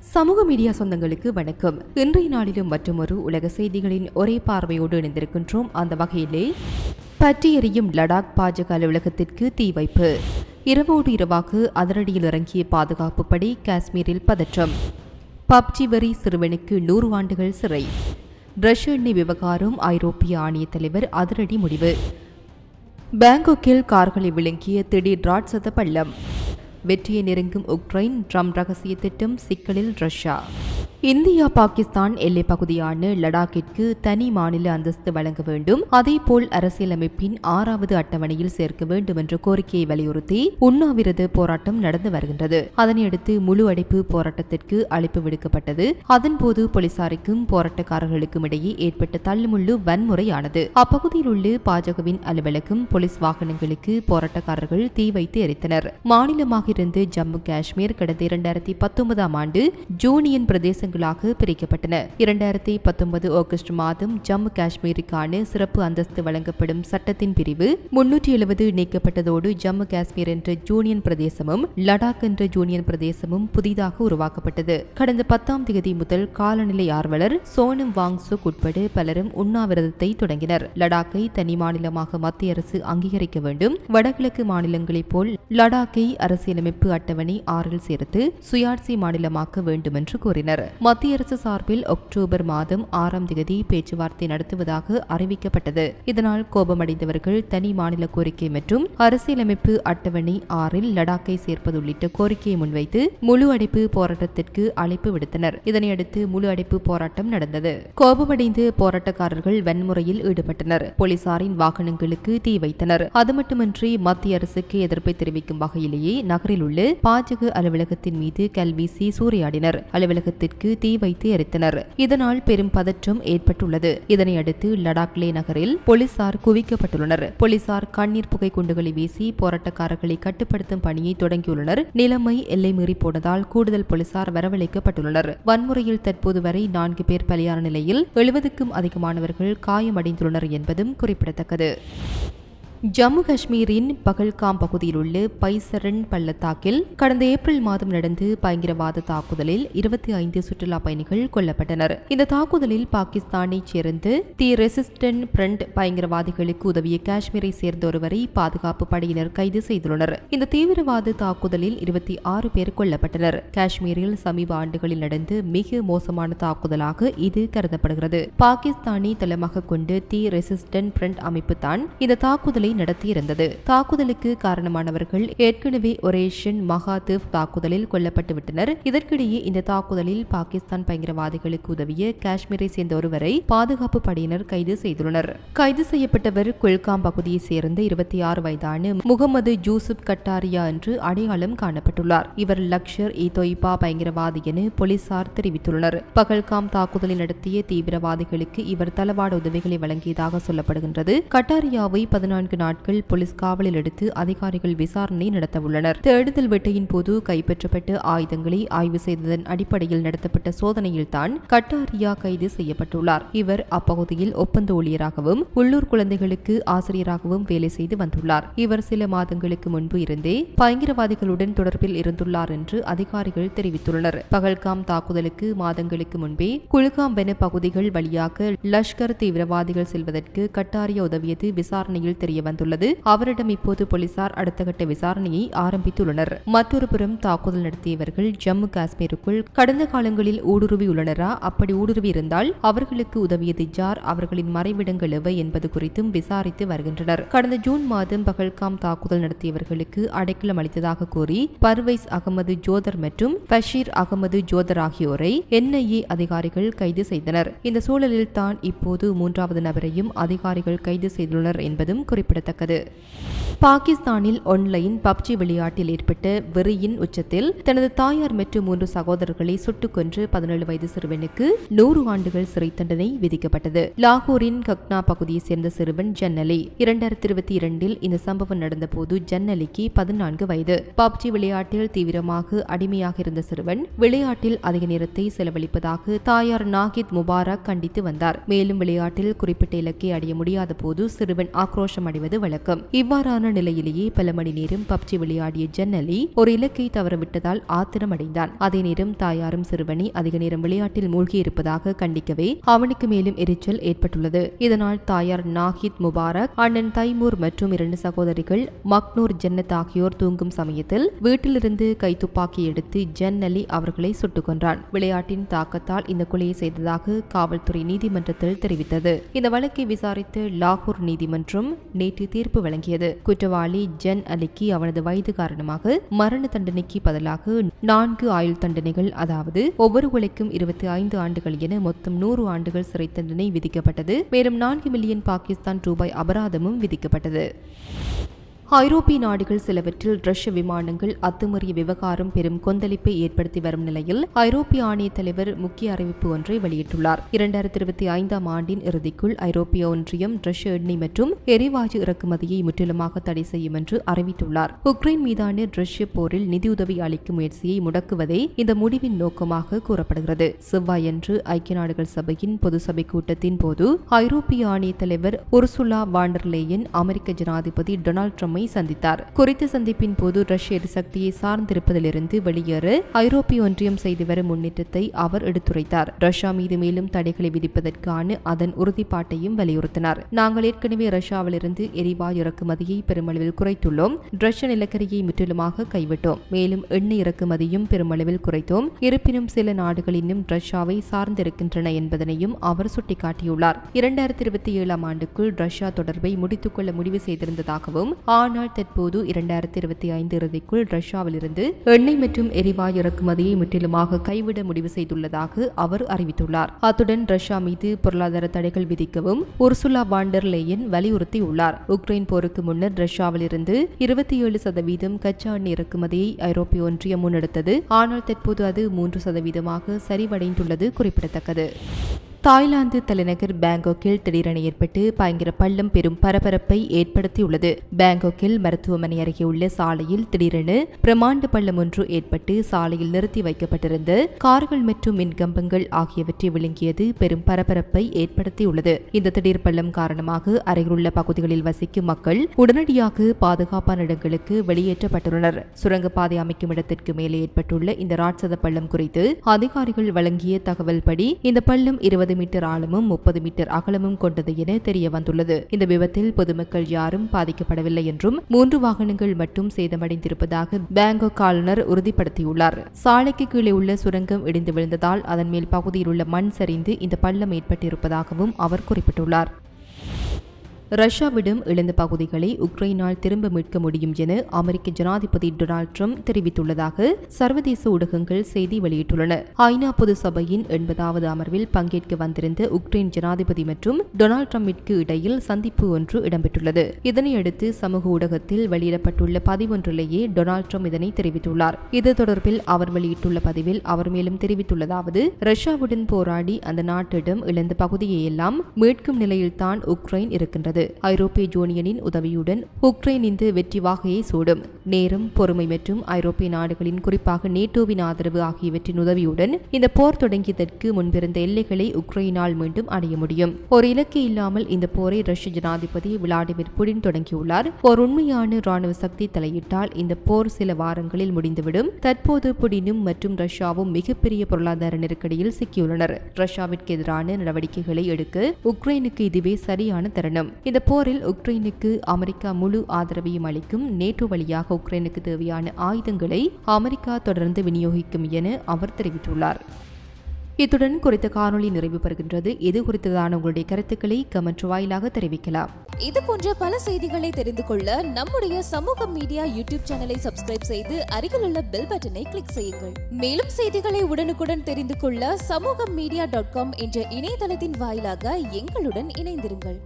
சமூக மீடியா சொந்தங்களுக்கு வணக்கம். இன்றைய நாளிலும் மற்றொரு உலக செய்திகளின் ஒரே பார்வையோடு இணைந்திருக்கின்றோம். அந்த வகையிலே பற்றி லடாக் பாஜக அலுவலகத்திற்கு தீ வைப்பு. இரவோடு இரவாக அதிரடியில் இறங்கிய பாதுகாப்பு படை காஷ்மீரில் பதற்றம். பப்ஜி வரி சிறுவனுக்கு நூறு ஆண்டுகள் சிறை. ரஷ்ய எண்ணெய் விவகாரம் ஐரோப்பிய ஆணைய தலைவர் அதிரடி முடிவு. பாங்காக்கில் கார்களை விளங்கிய திடீர் ராட்சத பள்ளம். வெற்றியை நெருங்கும் உக்ரைன் ட்ரம் ரகசிய திட்டம் சிக்கலில் ரஷ்யா. இந்தியா பாகிஸ்தான் எல்லை பகுதியான லடாக்கிற்கு தனி மாநில அந்தஸ்து வழங்க வேண்டும். அதேபோல் அரசியலமைப்பின் ஆறாவது அட்டவணையில் சேர்க்க வேண்டும் என்ற கோரிக்கையை வலியுறுத்தி உண்ணாவிரத போராட்டம் நடந்து வருகின்றது. அதனையடுத்து முழு அடைப்பு போராட்டத்திற்கு அழைப்பு விடுக்கப்பட்டது. அதன்போது போலீசாருக்கும் போராட்டக்காரர்களுக்கும் இடையே ஏற்பட்ட தள்ளுமுள்ளு வன்முறையானது. அப்பகுதியில் உள்ள பாஜகவின் அலுவலகம் போலீஸ் வாகனங்களுக்கு போராட்டக்காரர்கள் தீ வைத்து எரித்தனர். மாநிலமாக இருந்து ஜம்மு காஷ்மீர் கடந்த இரண்டாயிரத்தி பத்தொன்பதாம் ஆண்டு ஜூனியன் பிரதேசங்களாக பிரிக்கப்பட்டன. இரண்டாயிரத்தி பத்தொன்பது ஆகஸ்ட் மாதம் ஜம்மு காஷ்மீருக்கான சிறப்பு அந்தஸ்து வழங்கப்படும் சட்டத்தின் பிரிவு முன்னூற்றி எழுபது நீக்கப்பட்டதோடு ஜம்மு காஷ்மீர் என்ற ஜூனியன் பிரதேசமும் லடாக் என்ற ஜூனியன் பிரதேசமும் புதிதாக உருவாக்கப்பட்டது. கடந்த பத்தாம் தேதி முதல் காலநிலை ஆர்வலர் சோனம் வாங்சுக் உட்பட பலரும் உண்ணாவிரதத்தை தொடங்கினர். லடாக்கை தனி மாநிலமாக மத்திய அரசு அங்கீகரிக்க வேண்டும். வடகிழக்கு மாநிலங்களைப் போல் லடாக்கை அரசியலமைப்பு அட்டவணை ஆறில் சேர்த்து சுயாட்சி மாநிலமாக்க வேண்டும் என்று கூறினர். மத்திய அரசு சார்பில் அக்டோபர் மாதம் ஆறாம் தேதி பேச்சுவார்த்தை நடத்துவதாக அறிவிக்கப்பட்டது. இதனால் கோபமடைந்தவர்கள் தனி மாநில கோரிக்கை மற்றும் அரசியலமைப்பு அட்டவணை ஆறில் லடாக்கை சேர்ப்பது உள்ளிட்ட கோரிக்கையை முன்வைத்து முழு அடைப்பு போராட்டத்திற்கு அழைப்பு விடுத்தனர். இதனையடுத்து முழு அடைப்பு போராட்டம் நடந்தது. கோபமடைந்து போராட்டக்காரர்கள் வன்முறையில் ஈடுபட்டனர். போலீசாரின் வாகனங்களுக்கு தீ வைத்தனர். அது மட்டுமின்றி மத்திய அரசுக்கு எதிர்ப்பை தெரிவிக்கும் வகையிலேயே நகரில் உள்ள பாஜக அலுவலகத்தின் மீது கல்வீசி சூறையாடினர். அலுவலகத்திற்கு தீ வைத்து எரித்தனர். இதனால் பெரும் பதற்றம் ஏற்பட்டுள்ளது. இதனையடுத்து லடாக் லே நகரில் போலீசார் குவிக்கப்பட்டுள்ளனர். போலீசார் கண்ணீர் புகை குண்டுகளை வீசி போராட்டக்காரர்களை கட்டுப்படுத்தும் பணியை தொடங்கியுள்ளனர். நிலைமை எல்லை மீறி போனதால் கூடுதல் போலீசார் வரவழைக்கப்பட்டுள்ளனர். வன்முறையில் தற்போது வரை நான்கு பேர் பலியான நிலையில் எழுபதுக்கும் அதிகமானவர்கள் காயமடைந்துள்ளனர் என்பதும் குறிப்பிடத்தக்கது. ஜம்மு காஷ்மீரின் பகல்காம் பகுதியில் உள்ள பைசரன் பள்ளத்தாக்கில் கடந்த ஏப்ரல் மாதம் நடந்து பயங்கரவாத தாக்குதலில் இருபத்தி ஐந்து சுற்றுலா பயணிகள் கொல்லப்பட்டனர். இந்த தாக்குதலில் பாகிஸ்தானைச் சேர்ந்து தி ரெசிஸ்டன்ட் பிரண்ட் பயங்கரவாதிகளுக்கு உதவிய காஷ்மீரை சேர்ந்த ஒருவரை பாதுகாப்பு படையினர் கைது செய்துள்ளனர். இந்த தீவிரவாத தாக்குதலில் இருபத்தி ஆறு பேர் கொல்லப்பட்டனர். காஷ்மீரில் சமீப ஆண்டுகளில் நடந்து மிக மோசமான தாக்குதலாக இது கருதப்படுகிறது. பாகிஸ்தானை தளமாக கொண்டு தி ரெசிஸ்டன்ட் பிரண்ட் அமைப்பு தான் இந்த தாக்குதலை நடத்தியிருந்தது. தாக்குதலுக்கு காரணமானவர்கள் ஏற்கனவே ஒரேஷன் மகாதேவ் தாக்குதலில் கொல்லப்பட்டுவிட்டனர். இதற்கிடையே இந்த தாக்குதலில் பாகிஸ்தான் பயங்கரவாதிகளுக்கு உதவிய காஷ்மீரை சேர்ந்த ஒருவரை பாதுகாப்பு படையினர் கைது செய்துள்ளனர். கைது செய்யப்பட்டவர் குல்காம் பகுதியைச் சேர்ந்த இருபத்தி ஆறு வயதான முகமது ஜூசுப் கட்டாரியா என்று அடையாளம் காணப்பட்டுள்ளார். இவர் லக்ஷர் இ தொய்பா பயங்கரவாதி என போலீசார் தெரிவித்துள்ளனர். பகல்காம் தாக்குதலை நடத்திய தீவிரவாதிகளுக்கு இவர் தளவாட உதவிகளை வழங்கியதாக சொல்லப்படுகின்றது. கட்டாரியாவை பதினான்கு நாட்கள் போலீஸ் காவலில் எடுத்து அதிகாரிகள் விசாரணை நடத்தவுள்ளனர். தேடுதல் வேட்டையின் போது கைப்பற்றப்பட்ட ஆயுதங்களை ஆய்வு செய்ததன் அடிப்படையில் நடத்தப்பட்ட சோதனையில் தான் கட்டாரியா கைது செய்யப்பட்டுள்ளார். இவர் அப்பகுதியில் ஒப்பந்த ஊழியராகவும் உள்ளூர் குழந்தைகளுக்கு ஆசிரியராகவும் வேலை செய்து வந்துள்ளார். இவர் சில மாதங்களுக்கு முன்பு இருந்தே பயங்கரவாதிகளுடன் தொடர்பில் இருந்துள்ளார் என்று அதிகாரிகள் தெரிவித்துள்ளனர். பகல்காம் தாக்குதலுக்கு மாதங்களுக்கு முன்பே குல்காம் வென பகுதிகள் வழியாக லஷ்கர் தீவிரவாதிகள் செல்வதற்கு கட்டாரியா உதவியது விசாரணையில் தெரியவந்தது. வந்துள்ளது. அவரிடம் இப்போது போலீசார் அடுத்த கட்ட விசாரணையை ஆரம்பித்துள்ளனர். மற்றொரு புறம் தாக்குதல் நடத்தியவர்கள் ஜம்மு காஷ்மீருக்குள் கடந்த காலங்களில் ஊடுருவியுள்ளனரா அப்படி ஊடுருவி இருந்தால் அவர்களுக்கு உதவியது ஜார் அவர்களின் மறைவிடங்கள் எவை என்பது குறித்தும் விசாரித்து வருகின்றனர். கடந்த ஜூன் மாதம் பகல்காம் தாக்குதல் நடத்தியவர்களுக்கு அடைக்கலம் அளித்ததாக கூறி பர்வைஸ் அகமது ஜோதர் மற்றும் பஷீர் அகமது ஜோதர் ஆகியோரை என்ஐஏ அதிகாரிகள் கைது செய்தனர். இந்த சூழலில் தான் இப்போது மூன்றாவது நபரையும் அதிகாரிகள் கைது செய்துள்ளனர் என்பதும் குறிப்பிடத்தக்கது. berada takade பாகிஸ்தானில் ஆன்லைன் பப்ஜி விளையாட்டில் ஏற்பட்ட வெறியின் உச்சத்தில் தனது தாயார் மற்றும் மூன்று சகோதரர்களை சுட்டுக் கொன்று பதினேழு வயது சிறுவனுக்கு நூறு ஆண்டுகள் சிறை தண்டனை விதிக்கப்பட்டது. லாகூரின் கக்னா பகுதியைச் சேர்ந்த சிறுவன் ஜன்னலி. இரண்டாயிரத்தி இருபத்தி இரண்டில் இந்த சம்பவம் நடந்தபோது ஜன்னலிக்கு பதினான்கு வயது. பப்ஜி விளையாட்டில் தீவிரமாக அடிமையாக இருந்த சிறுவன் விளையாட்டில் அதிக நேரத்தை செலவழிப்பதாக தாயார் நாகித் முபாரக் கண்டித்து வந்தார். மேலும் விளையாட்டில் குறிப்பிட்ட இலக்கை அடைய முடியாத போது சிறுவன் ஆக்ரோஷம் அடைவது வழக்கம். இவ்வாறான நிலையிலேயே பல மணி நேரம் பப்ஜி விளையாடிய ஜன்னலி அலி ஒரு இலக்கை தவறவிட்டதால் ஆத்திரம் அடைந்தான் அதே நேரம் தாயாரும் சிறுவனி அதிக நேரம் விளையாட்டில் மூழ்கியிருப்பதாக கண்டிக்கவே அவனுக்கு மேலும் எரிச்சல் ஏற்பட்டுள்ளது. இதனால் தாயார் நாஹித் முபாரக் அண்ணன் தைமூர் மற்றும் இரண்டு சகோதரிகள் மக்னூர் ஜன்னத் ஆகியோர் தூங்கும் சமயத்தில் வீட்டிலிருந்து கைத்துப்பாக்கி எடுத்து ஜன்னலி அவர்களை சுட்டுக் கொன்றான். விளையாட்டின் தாக்கத்தால் இந்த கொலையை செய்ததாக காவல்துறை நீதிமன்றத்தில் தெரிவித்தது. இந்த வழக்கை விசாரித்து லாகூர் நீதிமன்றம் நேற்று தீர்ப்பு வழங்கியது. குற்றவாளி ஜன் அலிக்கு அவனது வயது காரணமாக மரண தண்டனைக்கு பதிலாக நான்கு ஆயுள் தண்டனைகள் அதாவது ஒவ்வொரு கொலைக்கும் இருபத்தி ஐந்து ஆண்டுகள் என மொத்தம் நூறு ஆண்டுகள் சிறை தண்டனை விதிக்கப்பட்டது. மேலும் நான்கு மில்லியன் பாகிஸ்தான் ரூபாய் அபராதமும் விதிக்கப்பட்டது. ஐரோப்பிய நாடுகள் சிலவற்றில் ரஷ்ய விமானங்கள் அத்துமீறிய விவகாரம் பெரும் கொந்தளிப்பை ஏற்படுத்தி வரும் நிலையில் ஐரோப்பிய ஆணைய தலைவர் முக்கிய அறிவிப்பு ஒன்றை வெளியிட்டுள்ளார். இரண்டாயிரத்தி இருபத்தி ஐந்தாம் ஆண்டின் இறுதிக்குள் ஐரோப்பிய ஒன்றியம் ரஷ்ய எண்ணெய் மற்றும் எரிவாயு இறக்குமதியை முற்றிலுமாக தடை செய்யும் என்று அறிவித்துள்ளார். உக்ரைன் மீதான ரஷ்ய போரில் நிதியுதவி அளிக்கும் முயற்சியை முடக்குவதே இந்த முடிவின் நோக்கமாக கூறப்படுகிறது. செவ்வாயன்று ஐக்கிய நாடுகள் சபையின் பொது சபை கூட்டத்தின் போது ஐரோப்பிய ஆணைய தலைவர் உர்சுலா வாண்டர்லேயன் அமெரிக்க ஜனாதிபதி டொனால்ட் ட்ரம்பை சந்தித்தார். குறித்த சந்திப்பின் போது ரஷ்ய எரிசக்தியை சார்ந்திருப்பதிலிருந்து வெளியேற ஐரோப்பிய ஒன்றியம் செய்து வரும் முன்னேற்றத்தை அவர் எடுத்துரைத்தார். ரஷ்யா மீது மேலும் தடைகளை விதிப்பதற்கான அதன் உறுதிப்பாட்டையும் வலியுறுத்தினார். நாங்கள் ஏற்கனவே ரஷ்யாவிலிருந்து எரிவாயு இறக்குமதியை பெருமளவில் குறைத்துள்ளோம். ரஷ்ய நிலக்கரியை முற்றிலுமாக கைவிட்டோம். மேலும் எண்ணெய் இறக்குமதியும் பெருமளவில் குறைத்தோம். இருப்பினும் சில நாடுகள் இன்னும் ரஷ்யாவை சார்ந்திருக்கின்றன என்பதனையும் அவர் சுட்டிக்காட்டியுள்ளார். இரண்டாயிரத்தி இருபத்தி ஏழாம் ஆண்டுக்குள் ரஷ்யா தொடர்பை முடித்துக்கொள்ள முடிவு செய்திருந்ததாகவும் ஆனால் தற்போது இரண்டாயிரத்தி இருபத்தி ஐந்து இறுதிக்குள் ரஷ்யாவிலிருந்து எண்ணெய் மற்றும் எரிவாயு இறக்குமதியை முற்றிலுமாக கைவிட முடிவு செய்துள்ளதாக அவர் அறிவித்துள்ளார். அத்துடன் ரஷ்யா மீது பொருளாதார தடைகள் விதிக்கவும் உர்சுலா வாண்டர் லேயன் வலியுறுத்தியுள்ளார். உக்ரைன் போருக்கு முன்னர் ரஷ்யாவிலிருந்து இருபத்தி ஏழு சதவீதம் கச்சா எண்ணெய் இறக்குமதியை ஐரோப்பிய ஒன்றியம் முன்னெடுத்தது. ஆனால் தற்போது அது மூன்று சதவீதமாக சரிவடைந்துள்ளது குறிப்பிடத்தக்கது. தாய்லாந்து தலைநகர் பேங்காக்கில் திடீரென ஏற்பட்டு பயங்கர பள்ளம் பெரும் பரபரப்பை ஏற்படுத்தியுள்ளது. பேங்காக்கில் மருத்துவமனை அருகே உள்ள சாலையில் திடீரென பிரமாண்ட பள்ளம் ஒன்று ஏற்பட்டு சாலையில் நிறுத்தி வைக்கப்பட்டிருந்த கார்கள் மற்றும் மின்கம்பங்கள் ஆகியவற்றை விழுங்கியது பெரும் பரபரப்பை ஏற்படுத்தியுள்ளது. இந்த திடீர் பள்ளம் காரணமாக அருகிலுள்ள பகுதிகளில் வசிக்கும் மக்கள் உடனடியாக பாதுகாப்பான இடங்களுக்கு வெளியேற்றப்பட்டுள்ளனர். சுரங்கப்பாதை அமைக்கும் இடத்திற்கு மேலே ஏற்பட்டுள்ள இந்த ராட்சத பள்ளம் குறித்து அதிகாரிகள் வழங்கிய தகவல்படி இந்த பள்ளம் இருபது மீட்டர் ஆழமும் முப்பது மீட்டர் அகலமும் கொண்டது என தெரிய வந்துள்ளது இந்த விபத்தில் பொதுமக்கள் யாரும் பாதிக்கப்படவில்லை என்றும் மூன்று வாகனங்கள் மட்டும் சேதமடைந்திருப்பதாக பேங்காக் ஆளுநர் உறுதிப்படுத்தியுள்ளார். சாலைக்கு கீழே உள்ள சுரங்கம் இடிந்து விழுந்ததால் அதன் மேல் பகுதியில் உள்ள மண் சரிந்து இந்த பள்ளம் ஏற்பட்டிருப்பதாகவும் அவர் குறிப்பிட்டுள்ளார். ரஷ்யாவிடம் இழந்த பகுதிகளை உக்ரைனால் திரும்ப மீட்க முடியும் என அமெரிக்க ஜனாதிபதி டொனால்ட் ட்ரம்ப் தெரிவித்துள்ளதாக சர்வதேச ஊடகங்கள் செய்தி வெளியிட்டுள்ளன. ஐநா பொது சபையின் எண்பதாவது அமர்வில் பங்கேற்க வந்திருந்த உக்ரைன் ஜனாதிபதி மற்றும் டொனால்ட் ட்ரம்பிற்கு இடையில் சந்திப்பு ஒன்று இடம்பெற்றுள்ளது. இதனையடுத்து சமூக ஊடகத்தில் வெளியிடப்பட்டுள்ள பதிவொன்றிலேயே டொனால்ட் ட்ரம்ப் இதனை தெரிவித்துள்ளார். இது தொடர்பில் அவர் வெளியிட்டுள்ள பதிவில் அவர் மேலும் தெரிவித்துள்ளதாவது ரஷ்யாவுடன் போராடி அந்த நாட்டிடம் இழந்த பகுதியை எல்லாம் மீட்கும் நிலையில்தான் உக்ரைன் இருக்கின்றது உள்ளது ஐரோப்பிய யூனியனின் உதவியுடன் உக்ரைன் இந்த வெற்றி வாகையை சூடும். நேரம் பொறுமை மற்றும் ஐரோப்பிய நாடுகளின் குறிப்பாக நேட்டோவின் ஆதரவு ஆகியவற்றின் உதவியுடன் இந்த போர் தொடங்கியதற்கு முன்பிருந்த எல்லைகளை உக்ரைனால் மீண்டும் அடைய முடியும். ஒரு இலக்கு இல்லாமல் இந்த போரை ரஷ்ய ஜனாதிபதி விளாடிமிர் புடின் தொடங்கியுள்ளார். ஒரு உண்மையான ராணுவ சக்தி தலையிட்டால் இந்த போர் சில வாரங்களில் முடிந்துவிடும். தற்போது புடினும் மற்றும் ரஷ்யாவும் மிகப்பெரிய பொருளாதார நெருக்கடியில் சிக்கியுள்ளனர். ரஷ்யாவிற்கு எதிரான நடவடிக்கைகளை எடுக்க உக்ரைனுக்கு இதுவே சரியான தருணம். இந்த போரில் உக்ரைனுக்கு அமெரிக்கா முழு ஆதரவையும் அளிக்கும் நேட்டோ வழியாக உக்ரைனுக்கு தேவையான ஆயுதங்களை அமெரிக்கா தொடர்ந்து விநியோகிக்கும் என அவர் தெரிவித்துள்ளார். இத்துடன் குறித்த காணொளி நிறைவு பெறுகின்றது. இது குறித்ததான உங்களுடைய கருத்துக்களை கமெண்ட் வாயிலாக தெரிவிக்கலாம். இது போன்ற பல செய்திகளை தெரிந்து கொள்ள நம்முடைய சமூக மீடியா யூடியூப் சேனலை சப்ஸ்கிரைப் செய்து அருகிலுள்ள பெல் பட்டனை கிளிக் செய்யுங்கள். மேலும் செய்திகளை உடனுக்குடன் தெரிந்து கொள்ள சமூக மீடியா டாட் காம் என்ற இணையதளத்தின் வாயிலாக எங்களுடன் இணைந்திருங்கள்.